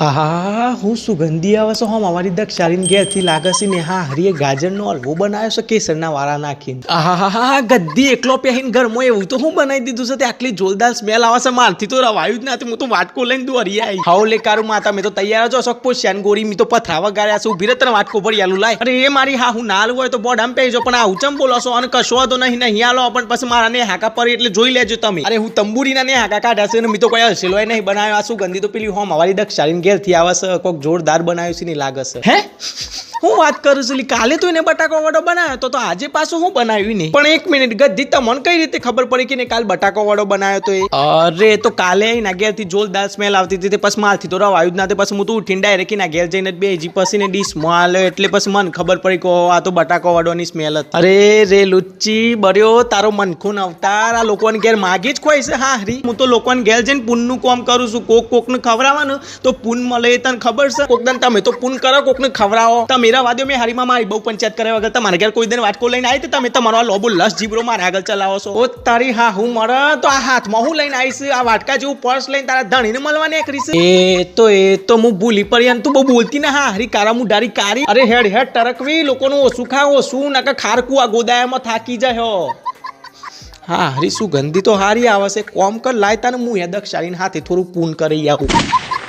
આહા, હું સુગંધી આવે છે હમ અમારી દક્ષારીન ઘેરથી લાગે છે ને, હા, હરીએ ગાજરનો હલવો બનાવ્યો છે, કેસરના વાળા નાખીને. આહા ગદ્દી એકલો પહેરીને ઘરમાં એવું તો હું બનાવી દીધું છે, તે આટલી જોરદાર સ્મેલ આવે છે, મારથી તો રવાયું જ નથી, હું તો વાટકો લઈને દો હરી આવી હાઉ લે કારું માતા, મેં તો તૈયાર જ અશોક પોષ્યાન ગોરી, મી તો પથરા વગાડ્યા છે ઊભી રહે વાટકો ભરિયાલું લાય. અરે, એ મારી, હા, હું નાલ હોય તો બોડ આમ પહેરજો, પણ આ ઉચમ બોલો છો, અને કશો તો નહીં નહીં આલો, પણ પછી મારા ને હાકા પડી એટલે જોઈ લેજો તમે. અરે, હું તંબુરીના ને હાકા કાઢ્યા છે, અને મેં તો કોઈ હસેલો નહીં બનાવ્યો, આ સુગંધી તો પેલી હોમ અમારી દક્ષારીન ઘેરથી આવે કોઈક જોરદાર બનાવ્યું છે ને લાગે છે હે? હું વાત કરું છું કાલે તો એને બટાકો વડો બનાવ્યો તો તો આજે પાછું હું બનાવ્યું નહીં. પણ એક મિનિટ ગદ્દી તમને કઈ રીતે ખબર પડી કે ને કાલ બટાકો વડો બનાવ્યો તો એ? અરે તો કાલે એના ઘેરથી જોરદાર સ્મેલ આવતી હતી તે પછી મારથી તો રવાયું જ ના તે પછી હું તો ઉઠીને ડાયરેક્ટ એના ઘેર જઈને બેજી પછી ને ડીશમાં આલ્યો એટલે પછી મને ખબર પડી કે આ તો બટાકો વડોની સ્મેલ હતી. અરે રે લુચ્ચી બર્યો તારો મનખૂન અવતાર આ લોકોને ઘેર માગી જ ખોઈ છે હા હરી. હું તો લોકોને ઘેર જઈને પૂનનું કામ કરું છું કોક કોકને ખવડાવવાનું તો પૂન મળે તને ખબર છે? કોક તમે તો પૂન કરો કોકને ખવડાવો. તમે મેરા વાદ્યો મેં હારીમાં મારી બહુ પંચાયત કર્યા વગર તમારે ઘેર કોઈ દિન વાટકો લઈને આવી તો તમે તમારો આ લોબો લસ જીબરો મારે આગળ ચલાવો છો. ઓ તારી હા હું મર તો આ હાથમાં હું લઈને આવીશ? આ વાટકા જેવું પર્સ લઈને તારા ધણીને મળવા નીકળી છે એ તો એ તો હું ભૂલી પડી અને તું બહુ બોલતી ના હા હરી કારા હું ડારી કારી. અરે હેડ હેડ ટરકવી લોકોનું ઓછું ખાવ ઓછું કે ખારકું આ ગોદાયામાં થાકી જાય હો. હા હરી સુગંધી તો હારી આવે છે. કોમ કર લાય તને હું એ દક્ષારીને હાથે થોડું પૂન કરી આવું.